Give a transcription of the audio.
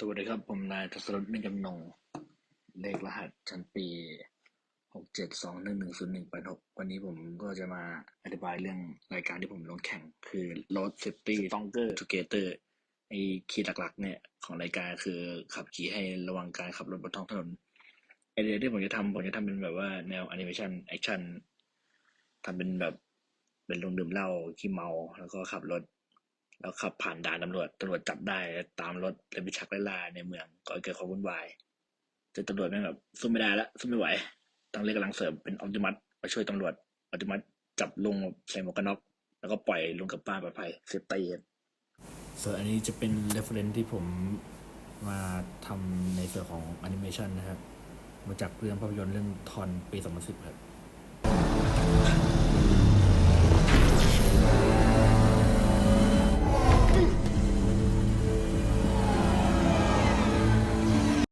สวัสดีครับ ผมนายทศรถเบญจำนง เลขรหัสชั้นปีหกเจ็ดสองหนึ่งหนึ่งศูนย์หนึ่งแปดหกวันนี้ผมก็จะมาอธิบายเรื่องรายการที่ผมลงแข่งคือ Road Safety Stronger Together ไอ้คีย์หลักๆ เนี่ย ของรายการคือขับขี่ให้ระวังการขับรถบนท้องถนนไอเดียที่ผมจะทำผมจะทำเป็นแบบว่าแนวแอนิเมชันแอคชั่นทำเป็นแบบเป็นลงดื่มเหล้าขี้เมา แล้วก็ขับรถ แล้วขับผ่านด่านตำรวจตำรวจจับได้ตามรถเลยไปชักไล่ล่าในเมืองก็เกิดความวุ่นวายจนตำรวจแม่งแบบสู้ไม่ได้ละสู้ไม่ไหวต้องเรียกกำลังเสริมเป็นออ t ติมัสมาช่วยตำรวจออ t ติมัสจับลุงใส่หมวกกันน็อกแล้วก็ปล่อยลุงกับป้าปลอดภัยเซฟตี้ส่วนอันนี้จะเป็น reference ที่ผมมาทำในส่วนของแอนิเมชันนะครับ มาจากเรื่องภาพยนตร์เรื่องทอนปี 2010 ครับ